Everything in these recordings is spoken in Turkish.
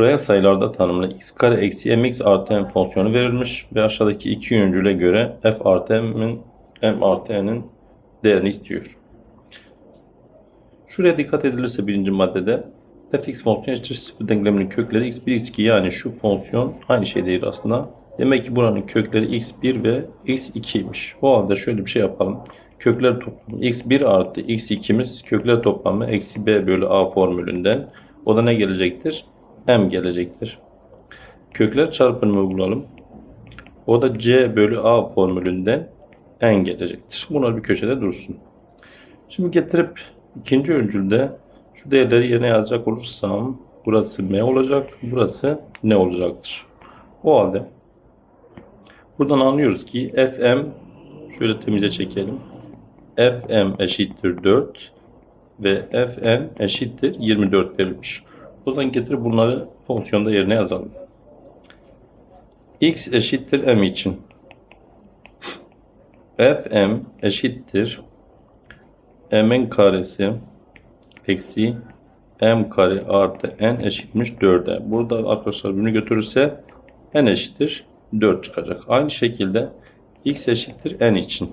Reel sayılarda tanımlı x kare eksi mx artı m fonksiyonu verilmiş ve aşağıdaki iki yöncüle göre f artı m'in m artı n'in değerini istiyor. Şuraya dikkat edilirse birinci maddede fx fonksiyonu eşittir sıfır denkleminin kökleri x1 x2 yani şu fonksiyon aynı şey değil aslında. Demek ki buranın kökleri x1 ve x2'ymiş. O halde şöyle bir şey yapalım. Kökler toplamı x1 artı x2'miz kökler toplamı eksi b bölü a formülünden. O da ne gelecektir? M gelecektir. Kökler çarpımını uygulayalım. O da c bölü a formülünden n gelecektir. Bunlar bir köşede dursun. Şimdi getirip ikinci öncülde şu değerleri yerine yazacak olursam burası m olacak, burası ne olacaktır. O halde buradan anlıyoruz ki fm şöyle temize çekelim. fm eşittir 4 ve fn eşittir 24 verilmiş. Zaman getirip bunları fonksiyonda yerine yazalım. x eşittir m için fm eşittir m'in karesi eksi m kare artı n eşitmiş 4'e. Burada arkadaşlar bunu götürürse n eşittir 4 çıkacak. Aynı şekilde x eşittir n için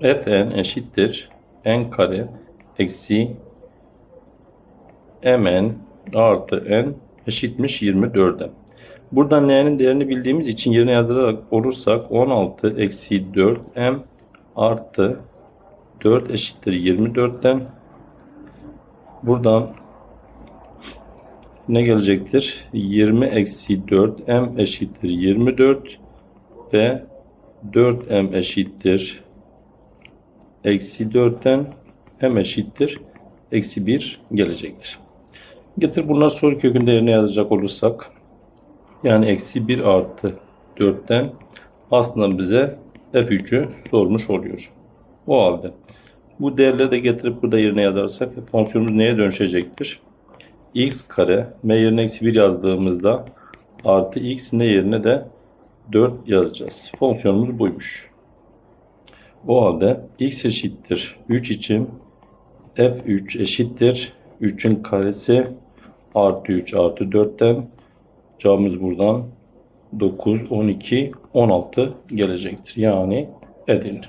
fn eşittir n kare eksi mn artı n eşitmiş 24'e. Buradan n'nin değerini bildiğimiz için yerine yazdırarak olursak 16 eksi 4 m artı 4 eşittir 24'ten buradan ne gelecektir? 20 eksi 4 m eşittir 24 ve 4 m eşittir eksi 4'ten m eşittir eksi 1 gelecektir. Getir bunlar soru kökünde yerine yazacak olursak yani eksi 1 artı 4'ten aslında bize f3'ü sormuş oluyor. O halde bu değerleri de getirip burada yerine yazarsak fonksiyonumuz neye dönüşecektir? x kare m yerine eksi 1 yazdığımızda artı x ne yerine de 4 yazacağız. Fonksiyonumuz buymuş. O halde x eşittir 3 için f3 eşittir 3'ün karesi artı 3 artı 4'ten cevabımız buradan 9, 12, 16 gelecektir. Yani Edirne.